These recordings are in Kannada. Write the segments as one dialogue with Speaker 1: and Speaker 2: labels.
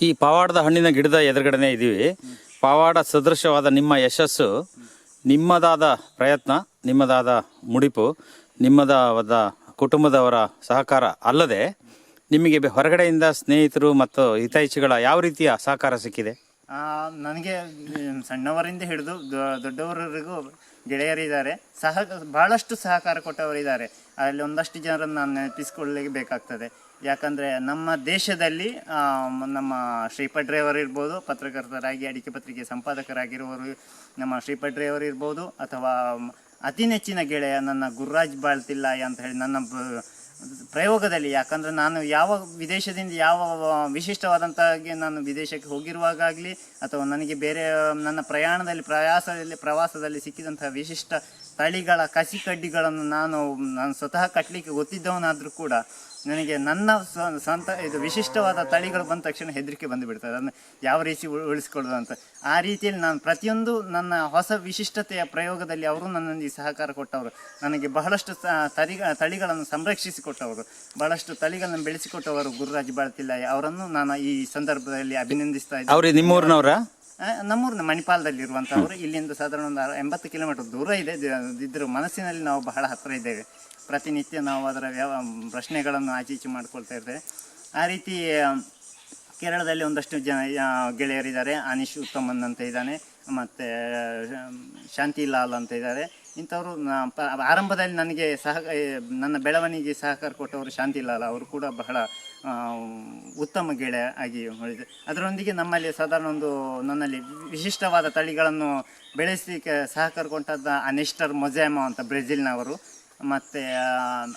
Speaker 1: ಈ ಪವಾಡದ ಹಣ್ಣಿನ ಗಿಡದ ಎದುರುಗಡೆನೇ ಇದ್ದೀವಿ ಪವಾಡ ಸದೃಶವಾದ ನಿಮ್ಮ ಯಶಸ್ಸು, ನಿಮ್ಮದಾದ ಪ್ರಯತ್ನ, ನಿಮ್ಮದಾದ ಮುಡಿಪು, ನಿಮ್ಮದಾದ ಕುಟುಂಬದವರ ಸಹಕಾರ ಅಲ್ಲದೆ ನಿಮಗೆ ಹೊರಗಡೆಯಿಂದ ಸ್ನೇಹಿತರು ಮತ್ತು ಹಿತೈಷಿಗಳ ಯಾವ ರೀತಿಯ ಸಹಕಾರ ಸಿಕ್ಕಿದೆ?
Speaker 2: ನನಗೆ ಸಣ್ಣವರಿಂದ ಹಿಡಿದು ದೊ- ದೊಡ್ಡವರವರೆಗೂ ಗೆಳೆಯರಿದ್ದಾರೆ. ಸಹ ಬಹಳಷ್ಟು ಸಹಕಾರ ಕೊಟ್ಟವರಿದ್ದಾರೆ. ಅಲ್ಲಿ ಒಂದಷ್ಟು ಜನರನ್ನು ನಾನು ನೆನಪಿಸ್ಕೊಳ್ಳಲಿಕ್ಕೆ ಬೇಕಾಗ್ತದೆ. ಯಾಕಂದರೆ ನಮ್ಮ ದೇಶದಲ್ಲಿ ನಮ್ಮ ಶ್ರೀಪಡ್ರೆಯವರು ಇರ್ಬೋದು, ಪತ್ರಕರ್ತರಾಗಿ, ಅಡಿಕೆ ಪತ್ರಿಕೆ ಸಂಪಾದಕರಾಗಿರುವವರು ನಮ್ಮ ಶ್ರೀಪಡ್ರೆಯವರು ಇರ್ಬೋದು, ಅಥವಾ ಅತಿ ನೆಚ್ಚಿನ ಗೆಳೆಯ ನನ್ನ ಗುರುರಾಜ್ ಬಾಳ್ತಿಲ್ಲ ಅಂತ ಹೇಳಿ ನನ್ನ ಪ್ರಯೋಗದಲ್ಲಿ. ಯಾಕಂದರೆ ನಾನು ಯಾವ ವಿದೇಶದಿಂದ ಯಾವ ವಿಶಿಷ್ಟವಾದಂತಾಗಿ ನಾನು ವಿದೇಶಕ್ಕೆ ಹೋಗಿರುವಾಗಲಿ ಅಥವಾ ನನಗೆ ಬೇರೆ ನನ್ನ ಪ್ರಯಾಣದಲ್ಲಿ, ಪ್ರಯಾಸದಲ್ಲಿ, ಪ್ರವಾಸದಲ್ಲಿ ಸಿಕ್ಕಿದಂತಹ ವಿಶಿಷ್ಟ ತಳಿಗಳ ಕಸಿ ಕಡ್ಡಿಗಳನ್ನು ನಾನು ನಾನು ಸ್ವತಃ ಕಟ್ಟಲಿಕ್ಕೆ ಗೊತ್ತಿದ್ದವನಾದರೂ ಕೂಡ ನನಗೆ ನನ್ನ ಸ್ವ- ಸ್ವಂತ ಇದು ವಿಶಿಷ್ಟವಾದ ತಳಿಗಳು ಬಂದ ತಕ್ಷಣ ಹೆದರಿಕೆ ಬಂದು ಬಿಡ್ತದೆ ಅದನ್ನು ಯಾವ ರೀತಿ ಉಳ್- ಉಳಿಸ್ಕೊಳ್ಳೋದು ಅಂತ. ಆ ರೀತಿಯಲ್ಲಿ ನಾನು ಪ್ರತಿಯೊಂದು ನನ್ನ ಹೊಸ ವಿಶಿಷ್ಟತೆಯ ಪ್ರಯೋಗದಲ್ಲಿ ಅವರು ನನ್ನೊಂದಿಗೆ ಸಹಕಾರ ಕೊಟ್ಟವರು. ನನಗೆ ಬಹಳಷ್ಟು ತಳಿ ತಳಿಗಳನ್ನು ಸಂರಕ್ಷಿಸಿಕೊಟ್ಟವರು ಬಹಳಷ್ಟು ತಳಿಗಳನ್ನು ಬೆಳೆಸಿಕೊಟ್ಟವರು ಗುರುರಾಜ್ ಬಾಳ್ತಿಲ್ಲ ಅವರನ್ನು ನಾನು ಈ ಸಂದರ್ಭದಲ್ಲಿ ಅಭಿನಂದಿಸ್ತಾ ಇದ್ದೇನೆ.
Speaker 1: ಅವರು ನಿಮ್ಮೂರಿನವರ?
Speaker 2: ನಮ್ಮೂರಿನ ಮಣಿಪಾಲದಲ್ಲಿ ಇರುವಂತಹವರು ಇಲ್ಲಿಂದ ಸಾಧಾರಣ ಒಂದು ಎಂಬತ್ತು ಕಿಲೋಮೀಟರ್ ದೂರ ಇದೆ. ಇದ್ರ ಮನಸ್ಸಿನಲ್ಲಿ ನಾವು ಬಹಳ ಹತ್ತಿರ ಇದ್ದೇವೆ. ಪ್ರತಿನಿತ್ಯ ನಾವು ಅದರ ವ್ಯವ ಪ್ರಶ್ನೆಗಳನ್ನು ಆಚೆ ಈಚೆ ಮಾಡ್ಕೊಳ್ತಾ ಇರ್ತೇವೆ. ಆ ರೀತಿ ಕೇರಳದಲ್ಲಿ ಒಂದಷ್ಟು ಜನ ಗೆಳೆಯರಿದ್ದಾರೆ. ಅನೀಶ್ ಉತ್ತಮನ್ ಅಂತ ಇದ್ದಾನೆ. ಮತ್ತು ಶಾಂತಿಲಾಲ್ ಅಂತ ಇದ್ದಾರೆ. ಇಂಥವರು ಆರಂಭದಲ್ಲಿ ನನಗೆ ಸಹ ನನ್ನ ಬೆಳವಣಿಗೆ ಸಹಕಾರ ಕೊಟ್ಟವರು ಶಾಂತಿಲಾಲ ಅವರು ಕೂಡ ಬಹಳ ಉತ್ತಮ ಗೆಳೆಯ ಆಗಿ ಹೊಳಿದೆ ಅದರೊಂದಿಗೆ ನಮ್ಮಲ್ಲಿ ಸಾಧಾರಣ ಒಂದು ನನ್ನಲ್ಲಿ ವಿಶಿಷ್ಟವಾದ ತಳಿಗಳನ್ನು ಬೆಳೆಸಲಿಕ್ಕೆ ಸಹಕಾರ ಕೊಟ್ಟದ್ದ ಅನೆಸ್ಟರ್ ಮೊಜಾಮೋ ಅಂತ ಬ್ರೆಜಿಲ್ನವರು, ಮತ್ತು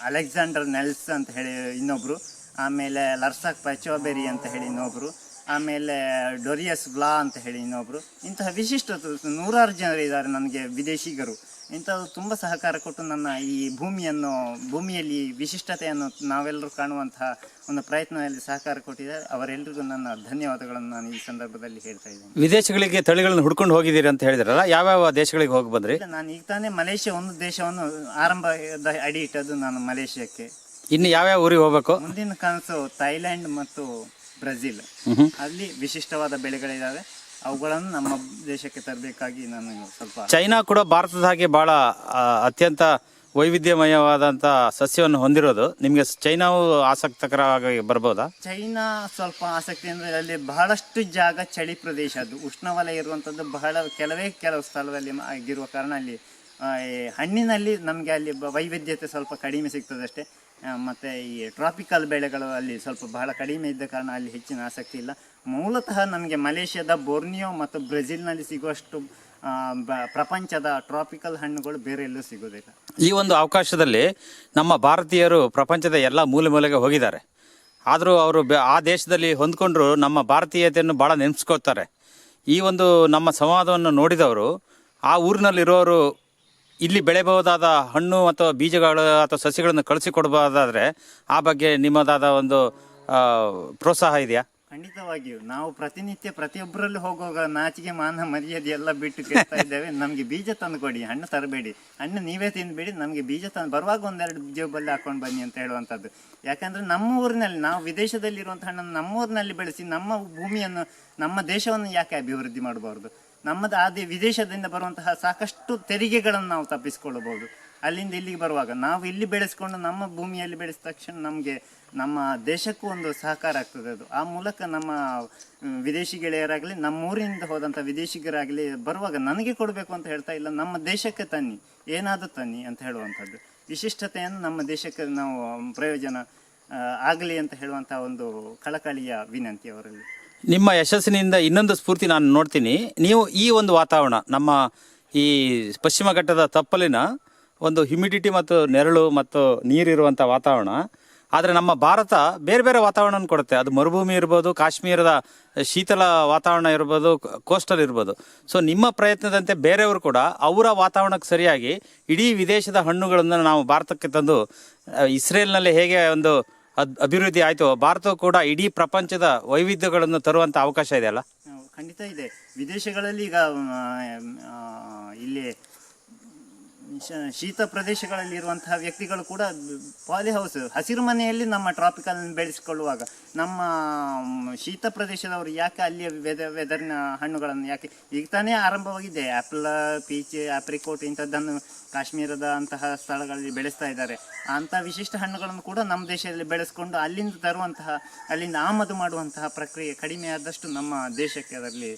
Speaker 2: ಅಲೆಕ್ಸಾಂಡರ್ ನೆಲ್ಸ್ ಅಂತ ಹೇಳಿ ಇನ್ನೊಬ್ಬರು ಆಮೇಲೆ ಲರ್ಸಾಕ್ ಪಚೋಬೆರಿ ಅಂತ ಹೇಳಿ ಇನ್ನೊಬ್ಬರು ಆಮೇಲೆ ಡೊರಿಯಸ್ ಬ್ಲಾ ಅಂತ ಹೇಳಿ ಇನ್ನೊಬ್ಬರು ಇಂತಹ ವಿಶಿಷ್ಟ ನೂರಾರು ಜನರಿದ್ದಾರೆ ನನಗೆ ವಿದೇಶಿಗರು. ಇಂಥದ್ದು ತುಂಬ ಸಹಕಾರ ಕೊಟ್ಟು ನನ್ನ ಈ ಭೂಮಿಯನ್ನು ಭೂಮಿಯಲ್ಲಿ ವಿಶಿಷ್ಟತೆಯನ್ನು ನಾವೆಲ್ಲರೂ ಕಾಣುವಂತಹ ಒಂದು ಪ್ರಯತ್ನದಲ್ಲಿ ಸಹಕಾರ ಕೊಟ್ಟಿದ್ದಾರೆ. ಅವರೆಲ್ಲರಿಗೂ ನನ್ನ ಧನ್ಯವಾದಗಳನ್ನು ನಾನು ಈ ಸಂದರ್ಭದಲ್ಲಿ ಹೇಳ್ತಾ ಇದ್ದೇನೆ.
Speaker 1: ವಿದೇಶಗಳಿಗೆ ತಳಿಗಳನ್ನು ಹುಡ್ಕೊಂಡು ಹೋಗಿದ್ದೀರಿ ಅಂತ ಹೇಳಿದ್ರಲ್ಲ ಯಾವ್ಯಾವ ದೇಶಗಳಿಗೆ ಹೋಗಿ ಬಂದ್ರಿ?
Speaker 2: ನಾನು ಈಗ ತಾನೇ ಮಲೇಷ್ಯಾ ಒಂದು ದೇಶವನ್ನು ಆರಂಭದ ಅಡಿ ಇಟ್ಟದ್ದು ನಾನು ಮಲೇಷ್ಯಾಕ್ಕೆ.
Speaker 1: ಇನ್ನು ಯಾವ್ಯಾವ ಊರಿಗೆ ಹೋಗಬೇಕು?
Speaker 2: ಮುಂದಿನ ಕನಸು ಥೈಲ್ಯಾಂಡ್ ಮತ್ತು ಬ್ರೆಜಿಲ್. ಅಲ್ಲಿ ವಿಶಿಷ್ಟವಾದ ಬೆಳೆಗಳಿದ್ದಾವೆ ಅವುಗಳನ್ನು ನಮ್ಮ ದೇಶಕ್ಕೆ ತರಬೇಕಾಗಿ ನಾನು ಸ್ವಲ್ಪ
Speaker 1: ಚೈನಾ ಕೂಡ ಭಾರತದ ಹಾಗೆ ಬಹಳ ಅತ್ಯಂತ ವೈವಿಧ್ಯಮಯವಾದಂಥ ಸಸ್ಯವನ್ನು ಹೊಂದಿರೋದು. ನಿಮಗೆ ಚೈನಾವು ಆಸಕ್ತಕರವಾಗಿ ಬರ್ಬೋದಾ?
Speaker 2: ಚೈನಾ ಸ್ವಲ್ಪ ಆಸಕ್ತಿ ಅಂದರೆ ಅಲ್ಲಿ ಬಹಳಷ್ಟು ಜಾಗ ಚಳಿ ಪ್ರದೇಶ. ಅದು ಉಷ್ಣವಲಯ ಇರುವಂಥದ್ದು ಬಹಳ ಕೆಲವೇ ಕೆಲವು ಸ್ಥಳದಲ್ಲಿ ಆಗಿರುವ ಕಾರಣ ಅಲ್ಲಿ ಹಣ್ಣಿನಲ್ಲಿ ನಮಗೆ ಅಲ್ಲಿ ವೈವಿಧ್ಯತೆ ಸ್ವಲ್ಪ ಕಡಿಮೆ ಸಿಗ್ತದೆ ಅಷ್ಟೇ ಆ, ಮತ್ತೆ ಈ ಟ್ರಾಪಿಕಲ್ ಬೆಳೆಗಳು ಅಲ್ಲಿ ಸ್ವಲ್ಪ ಬಹಳ ಕಡಿಮೆ ಇದ್ದ ಕಾರಣ ಅಲ್ಲಿ ಹೆಚ್ಚಿನ ಆಸಕ್ತಿ ಇಲ್ಲ. ಮೂಲತಃ ನಮಗೆ ಮಲೇಷ್ಯಾದ ಬೋರ್ನಿಯೋ ಮತ್ತು ಬ್ರೆಜಿಲ್ನಲ್ಲಿ ಸಿಗುವಷ್ಟು ಪ್ರಪಂಚದ ಟ್ರಾಪಿಕಲ್ ಹಣ್ಣುಗಳು ಬೇರೆ ಎಲ್ಲೂ ಸಿಗೋದಿಲ್ಲ
Speaker 1: ಈ ಒಂದು ಅವಕಾಶದಲ್ಲಿ ನಮ್ಮ ಭಾರತೀಯರು ಪ್ರಪಂಚದ ಎಲ್ಲ ಮೂಲೆ ಮೂಲೆಗೆ ಹೋಗಿದ್ದಾರೆ. ಆದರೂ ಅವರು ಆ ದೇಶದಲ್ಲಿ ಹೊಂದ್ಕೊಂಡ್ರು ನಮ್ಮ ಭಾರತೀಯತೆಯನ್ನು ಭಾಳ ನೆನೆಸ್ಕೋತಾರೆ ಈ ಒಂದು ನಮ್ಮ ಸಂವಾದವನ್ನು ನೋಡಿದವರು, ಆ ಊರಿನಲ್ಲಿರೋರು ಇಲ್ಲಿ ಬೆಳೆಯಬಹುದಾದ ಹಣ್ಣು ಅಥವಾ ಬೀಜಗಳು ಅಥವಾ ಸಸಿಗಳನ್ನು ಕಳಿಸಿಕೊಡಬಹುದಾದ್ರೆ ಆ ಬಗ್ಗೆ ನಿಮ್ಮದಾದ ಒಂದು ಪ್ರೋತ್ಸಾಹ ಇದೆಯಾ?
Speaker 2: ಖಂಡಿತವಾಗಿಯೂ. ನಾವು ಪ್ರತಿನಿತ್ಯ ಪ್ರತಿಯೊಬ್ಬರಲ್ಲೂ ಹೋಗುವಾಗ ನಾಚಿಕೆ, ಮಾನ, ಮರ್ಯಾದೆ ಎಲ್ಲ ಬಿಟ್ಟು ಕೇಳ್ತಾ ಇದ್ದೇವೆ. ನಮಗೆ ಬೀಜ ತಂದು ಕೊಡಿ ಹಣ್ಣು ತರಬೇಡಿ. ಹಣ್ಣು ನೀವೇ ತಿನ್ಬೇಡಿ ನಮಗೆ ಬೀಜ ತಂದು ಬರುವಾಗ ಒಂದೆರಡು ಜೇಬಲ್ಲಿ ಹಾಕೊಂಡು ಬನ್ನಿ ಅಂತ ಹೇಳುವಂಥದ್ದು. ಯಾಕಂದ್ರೆ ನಮ್ಮ ಊರಿನಲ್ಲಿ, ನಾವು ವಿದೇಶದಲ್ಲಿ ಇರುವಂಥ ಹಣ್ಣನ್ನು ನಮ್ಮ ಊರಿನಲ್ಲಿ ಬೆಳೆಸಿ ನಮ್ಮ ಭೂಮಿಯನ್ನು, ನಮ್ಮ ದೇಶವನ್ನು ಯಾಕೆ ಅಭಿವೃದ್ಧಿ ಮಾಡಬಾರ್ದು? ನಮ್ಮದು ಆದ್ಯ ವಿದೇಶದಿಂದ ಬರುವಂತಹ ಸಾಕಷ್ಟು ತೆರಿಗೆಗಳನ್ನು ನಾವು ತಪ್ಪಿಸಿಕೊಳ್ಳಬಹುದು. ಅಲ್ಲಿಂದ ಇಲ್ಲಿಗೆ ಬರುವಾಗ ನಾವು ಇಲ್ಲಿ ಬೆಳೆಸ್ಕೊಂಡು ನಮ್ಮ ಭೂಮಿಯಲ್ಲಿ ಬೆಳೆಸಿದ ತಕ್ಷಣ ನಮಗೆ ನಮ್ಮ ದೇಶಕ್ಕೂ ಒಂದು ಸಹಕಾರ ಆಗ್ತದೆ ಅದು. ಆ ಮೂಲಕ ನಮ್ಮ ವಿದೇಶಿ ಗೆಳೆಯರಾಗಲಿ ನಮ್ಮೂರಿನಿಂದ ಹೋದಂಥ ವಿದೇಶಿಗರಾಗಲಿ ಬರುವಾಗ ನನಗೆ ಕೊಡಬೇಕು ಅಂತ ಹೇಳ್ತಾ ಇಲ್ಲ, ನಮ್ಮ ದೇಶಕ್ಕೆ ತನ್ನಿ, ಏನಾದರೂ ತನ್ನಿ ಅಂತ ಹೇಳುವಂಥದ್ದು. ವಿಶಿಷ್ಟತೆಯನ್ನು ನಮ್ಮ ದೇಶಕ್ಕೆ ನಾವು ಪ್ರಯೋಜನ ಆಗಲಿ ಅಂತ ಹೇಳುವಂಥ ಒಂದು ಕಳಕಳಿಯ ವಿನಂತಿ ಅವರಲ್ಲಿ.
Speaker 1: ನಿಮ್ಮ ಯಶಸ್ಸಿನಿಂದ ಇನ್ನೊಂದು ಸ್ಫೂರ್ತಿ ನಾನು ನೋಡ್ತೀನಿ. ನೀವು ಈ ಒಂದು ವಾತಾವರಣ, ನಮ್ಮ ಈ ಪಶ್ಚಿಮ ಘಟ್ಟದ ತಪ್ಪಲಿನ ಒಂದು ಹ್ಯುಮಿಡಿಟಿ ಮತ್ತು ನೆರಳು ಮತ್ತು ನೀರಿರುವಂಥ ವಾತಾವರಣ, ಆದರೆ ನಮ್ಮ ಭಾರತ ಬೇರೆ ಬೇರೆ ವಾತಾವರಣ ಕೊಡುತ್ತೆ. ಅದು ಮರುಭೂಮಿ ಇರ್ಬೋದು, ಕಾಶ್ಮೀರದ ಶೀತಲ ವಾತಾವರಣ ಇರ್ಬೋದು ಕೋಸ್ಟಲ್ ಇರ್ಬೋದು. ಸೊ ನಿಮ್ಮ ಪ್ರಯತ್ನದಂತೆ ಬೇರೆಯವರು ಕೂಡ ಅವರ ವಾತಾವರಣಕ್ಕೆ ಸರಿಯಾಗಿ ಇಡೀ ವಿದೇಶದ ಹಣ್ಣುಗಳನ್ನು ನಾವು ಭಾರತಕ್ಕೆ ತಂದು ಇಸ್ರೇಲ್ನಲ್ಲಿ ಹೇಗೆ ಒಂದು ಅಭಿವೃದ್ಧಿ ಆಯಿತು. ಭಾರತವು ಕೂಡ ಇಡೀ ಪ್ರಪಂಚದ ವೈವಿಧ್ಯಗಳನ್ನು ತರುವಂಥ ಅವಕಾಶ ಇದೆಯಲ್ಲ
Speaker 2: ಅಲ್ಲ? ಖಂಡಿತ ಇದೆ. ವಿದೇಶಗಳಲ್ಲಿ ಈಗ ಇಲ್ಲಿ ಶೀತ ಪ್ರದೇಶಗಳಲ್ಲಿ ಇರುವಂತಹ ವ್ಯಕ್ತಿಗಳು ಕೂಡ ಪಾಲಿ ಹೌಸ್, ಹಸಿರು ಮನೆಯಲ್ಲಿ ನಮ್ಮ ಟ್ರಾಪಿಕಲ್ ಬೆಳೆಸಿಕೊಳ್ಳುವಾಗ ನಮ್ಮ ಶೀತ ಪ್ರದೇಶದವರು ಯಾಕೆ ಅಲ್ಲಿಯ ವೆದ, ವೆದರ್ನ ಹಣ್ಣುಗಳನ್ನು ಯಾಕೆ, ಈಗ ತಾನೇ ಆರಂಭವಾಗಿದೆ. ಆ್ಯಪಲ್ ಪೀಚ್, ಆಪ್ರಿಕೋಟ್ ಇಂಥದ್ದನ್ನು ಕಾಶ್ಮೀರದ ಅಂತಹ ಸ್ಥಳಗಳಲ್ಲಿ ಬೆಳೆಸ್ತಾ ಇದ್ದಾರೆ. ಅಂಥ ವಿಶಿಷ್ಟ ಹಣ್ಣುಗಳನ್ನು ಕೂಡ ನಮ್ಮ ದೇಶದಲ್ಲಿ ಬೆಳೆಸ್ಕೊಂಡು ಅಲ್ಲಿಂದ ತರುವಂತಹ, ಅಲ್ಲಿಂದ ಆಮದು ಮಾಡುವಂತಹ ಪ್ರಕ್ರಿಯೆ ಕಡಿಮೆ ಆದಷ್ಟು ನಮ್ಮ ದೇಶಕ್ಕೆ ಅದರಲ್ಲಿ